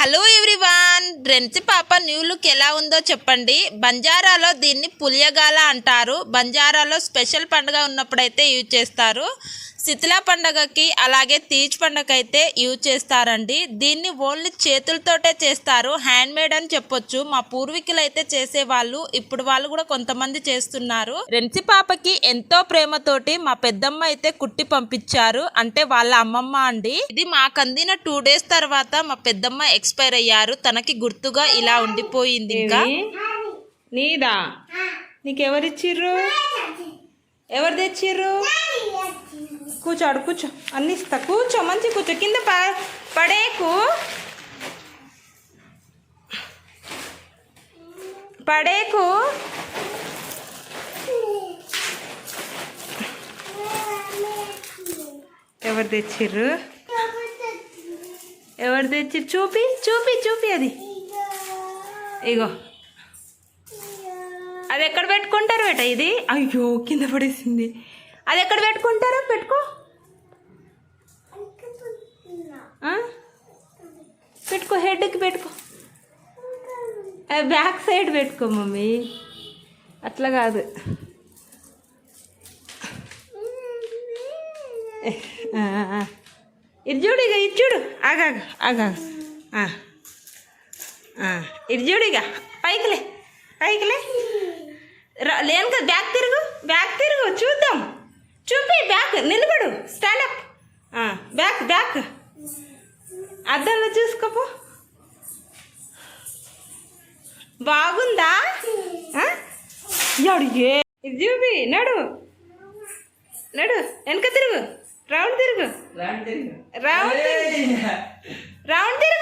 Hello everyone wrench పాప new look ఎలా ఉందో చెప్పండి. బంజారాలో దీన్ని పులియగాల అంటారు. బంజారాలో స్పెషల్ పండుగ ఉన్నప్పుడైతే యూజ్ చేస్తారు. శిథిలా పండగకి అలాగే తీజ్ పండగ అయితే యూజ్ చేస్తారండి. దీన్ని ఓన్లీ చేతులతోటే చేస్తారు. హ్యాండ్ మేడ్ అని చెప్పొచ్చు. మా పూర్వీకులు అయితే చేసేవాళ్ళు. ఇప్పుడు వాళ్ళు కూడా కొంతమంది చేస్తున్నారు. రెంచి పాపకి ఎంతో ప్రేమతోటి మా పెద్దమ్మ అయితే కుట్టి పంపించారు. అంటే వాళ్ళ అమ్మమ్మ అండి. ఇది మాకు అందిన టూ డేస్ తర్వాత మా పెద్దమ్మ ఎక్స్పైర్ అయ్యారు. తనకి గుర్తుగా ఇలా ఉండిపోయింది ఇంకా. నీదా? నీకెవరిచ్చిర్రు? ఎవరు తెచ్చిర్రు? కూర్చోడు కూర్చో. అన్ని ఇస్తా. కూర్చో మంచి కూర్చో. కింద ప పడేకు. పడేకు. ఎవరు తెచ్చిర్రు? ఎవరు తెచ్చిర్రు? చూపి చూపి చూపి అది. ఇగో. అది ఎక్కడ పెట్టుకుంటారు బేట ఇది? అయ్యో కింద పడేసింది. అది ఎక్కడ పెట్టుకుంటారు పెట్టుకో? పెట్టుకో హెడ్కి పెట్టుకో. బ్యాక్ సైడ్ పెట్టుకో మమ్మీ. అట్లా కాదు. ఇది చూడు ఇక ఇది చూడు. ఆగాగ ఆగాగ ఆ. ఆ, ఇది చూడు ఇక. పైకిలే పైకిలే లేను కదా బ్యాక్ తిరుగు బ్యాక్ తిరుగు చూద్దాం. చూపి బ్యాక్ నిలబడు స్టాండ్ అప్ బ్యాక్ బ్యాక్ అద్దంలో చూసుకోపో. బాగుందా? ఏ? ఇది చూపి నడు. నడు వెనక తిరుగు. రౌండ్ తిరుగు. రౌండ్ తిరుగు. రౌండ్ తిరుగు.